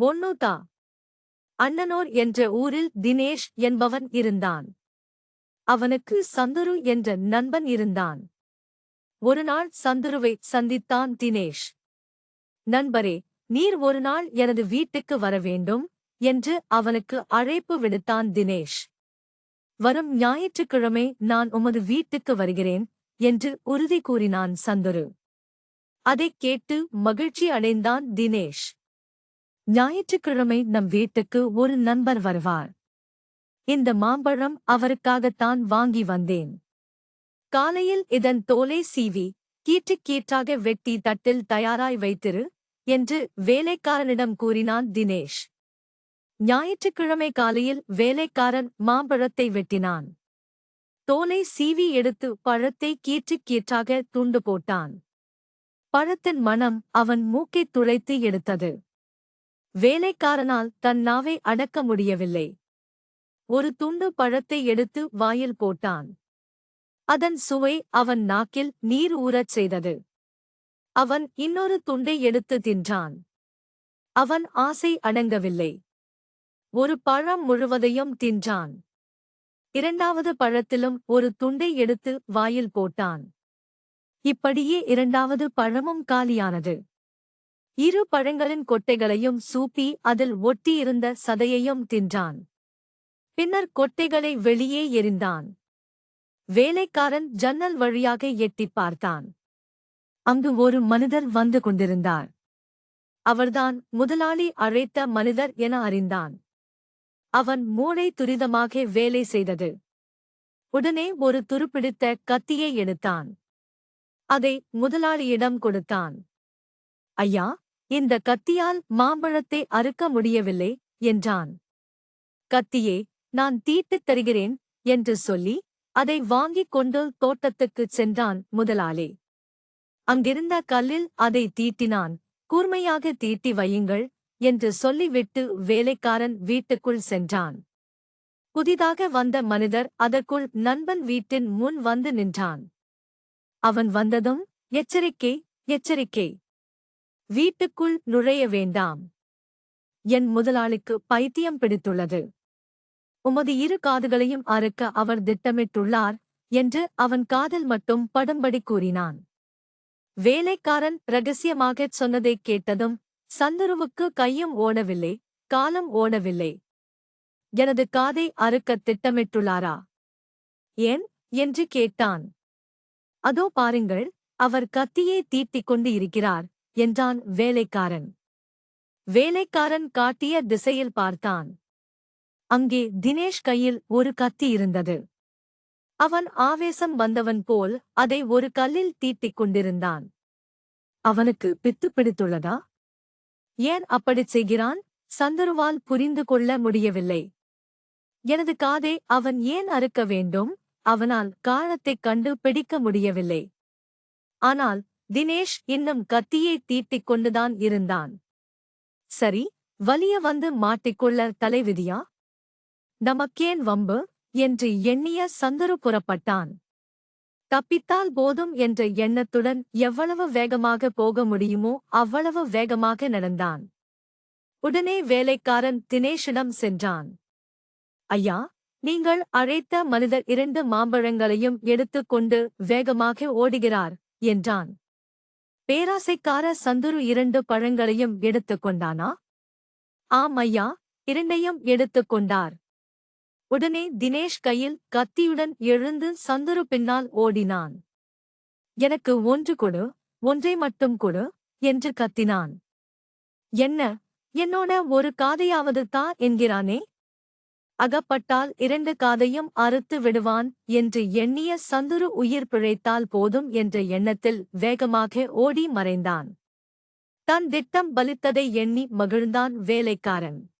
ஒன்னுதா அண்ணனோர் என்ற ஊரில் தினேஷ் என்பவன் இருந்தான். அவனுக்கு சந்துரு என்ற நண்பன் இருந்தான். ஒருநாள் சந்துருவை சந்தித்தான் தினேஷ். நண்பரே நீர் ஒரு நாள் எனது வீட்டுக்கு வர வேண்டும் என்று அவனுக்கு அழைப்பு விடுத்தான் தினேஷ். வரும் ஞாயிற்றுக்கிழமை நான் உமது வீட்டுக்கு வருகிறேன் என்று உறுதி கூறினான் சந்துரு. அதைக் கேட்டு மகிழ்ச்சி அடைந்தான் தினேஷ். ஞாயிற்றுக்கிழமை நம் வீட்டுக்கு ஒரு நண்பர் வருவார். இந்த மாம்பழம் அவருக்காகத்தான் வாங்கி வந்தேன். காலையில் இதன் தோலை சீவி கீற்றுக் கீற்றாக வெட்டி தட்டில் தயாராய் வைத்திரு என்று வேலைக்காரனிடம் கூறினான் தினேஷ். ஞாயிற்றுக்கிழமை காலையில் வேலைக்காரன் மாம்பழத்தை வெட்டினான். தோலை சீவி எடுத்து பழத்தை கீற்றுக் கீற்றாக துண்டு போட்டான். பழத்தின் மனம் அவன் மூக்கைத் துளைத்து எடுத்தது. வேலைக்காரனால் தன் நாவை அடக்க முடியவில்லை. ஒரு துண்டு பழத்தை எடுத்து வாயில் போட்டான். அதன் சுவை அவன் நாக்கில் நீர் ஊறச் செய்தது. அவன் இன்னொரு துண்டை எடுத்து தின்றான். அவன் ஆசை அடங்கவில்லை. ஒரு பழம் முழுவதையும் தின்றான். இரண்டாவது பழத்திலும் ஒரு துண்டை எடுத்து வாயில் போட்டான். இப்படியே இரண்டாவது பழமும் காலியானது. இரு பழங்களின் கொட்டைகளையும் சூப்பி அதில் ஒட்டியிருந்த சதையையும் தின்றான். பின்னர் கொட்டைகளை வெளியே எறிந்தான். வேலைக்காரன் ஜன்னல் வழியாக எட்டிப் பார்த்தான். அங்கு ஒரு மனிதர் வந்து கொண்டிருந்தார். அவர்தான் முதலாளி அழைத்த மனிதர் என அறிந்தான். அவன் மூளை துரிதமாக வேலை செய்தது. உடனே ஒரு துருப்பிடித்த கத்தியை எடுத்தான். அதை முதலாளியிடம் கொடுத்தான். ஐயா இந்த கத்தியால் மாம்பழத்தை அறுக்க முடியவில்லை என்றான். கத்தியே நான் தீட்டுத் தருகிறேன் என்று சொல்லி அதை வாங்கிக் கொண்டு தோட்டத்துக்குச் சென்றான் முதலாளி. அங்கிருந்த கல்லில் அதை தீட்டினான் கூர்மையாக தீட்டி வையுங்கள் என்று சொல்லிவிட்டு வேலைக்காரன் வீட்டுக்குள் சென்றான். புதிதாக வந்த மனிதர் அதற்குள் நண்பன் வீட்டின் முன் வந்து நின்றான். அவன் வந்ததும் எச்சரிக்கை எச்சரிக்கை வீட்டுக்குள் நுழைய வேண்டாம். என் முதலாளிக்கு பைத்தியம் பிடித்துள்ளது. உமது இரு காதுகளையும் அறுக்க அவர் திட்டமிட்டுள்ளார் என்று அவன் காதில் மட்டும் படும்படி கூறினான். வேலைக்காரன் ரகசியமாகச் சொன்னதைக் கேட்டதும் சந்துருவுக்கு கையும் ஓடவில்லை காலம் ஓடவில்லை. எனது காதை அறுக்கத் திட்டமிட்டுள்ளாரா? ஏன்? என்று கேட்டான். அதோ பாருங்கள் அவர் கத்தியே தீட்டிக் கொண்டு இருக்கிறார். என்றான் வேலைக்காரன். வேலைக்காரன் காட்டிய திசையில் பார்த்தான். அங்கே தினேஷ் கையில் ஒரு கத்தி இருந்தது. அவன் ஆவேசம் வந்தவன் போல் அதை ஒரு கல்லில் தீட்டிக் கொண்டிருந்தான். அவனுக்கு பித்து பிடித்துள்ளதா? ஏன் அப்படிச் செய்கிறான்? சந்தருவால் புரிந்து கொள்ள முடியவில்லை. எனது காதை அவன் ஏன் அறுக்க வேண்டும்? அவனால் காரணத்தைக் கண்டு பிடிக்க முடியவில்லை. ஆனால் தினேஷ் இன்னும் கத்தியை தீட்டிக் கொண்டுதான் இருந்தான். சரி வலிய வந்து மாட்டிக்கொள்ள தலைவிதியா? நமக்கேன் வம்பு? என்று எண்ணிய சந்தரு புறப்பட்டான். தப்பித்தால் போதும் என்ற எண்ணத்துடன் எவ்வளவு வேகமாக போக முடியுமோ அவ்வளவு வேகமாக நடந்தான். உடனே வேலைக்காரன் தினேஷிடம் சென்றான். ஐயா நீங்கள் அழைத்த மனிதர் இரண்டு மாம்பழங்களையும் எடுத்துக்கொண்டு வேகமாக ஓடுகிறார் என்றான். பேராசைக்கார சந்துரு இரண்டு பழங்களையும் எடுத்துக்கொண்டானா ஆம் ஐயா இரண்டையும் எடுத்துக்கொண்டார் உடனே தினேஷ் கையில் கத்தியுடன் எழுந்து சந்துரு பின்னால் ஓடினான். எனக்கு ஒன்று கொடு ஒன்றை மட்டும் கொடு என்று கத்தினான். என்ன? என்னோட ஒரு காதையாவது தா என்கிறானே? அகப்பட்டால் இரண்டு காதையும் அறுத்து விடுவான் என்று எண்ணிய சந்துரு உயிர் பிழைத்தால் போதும் என்ற எண்ணத்தில் வேகமாக ஓடி மறைந்தான். தன் திட்டம் பலித்ததை எண்ணி மகிழ்ந்தான் வேலைக்காரன்.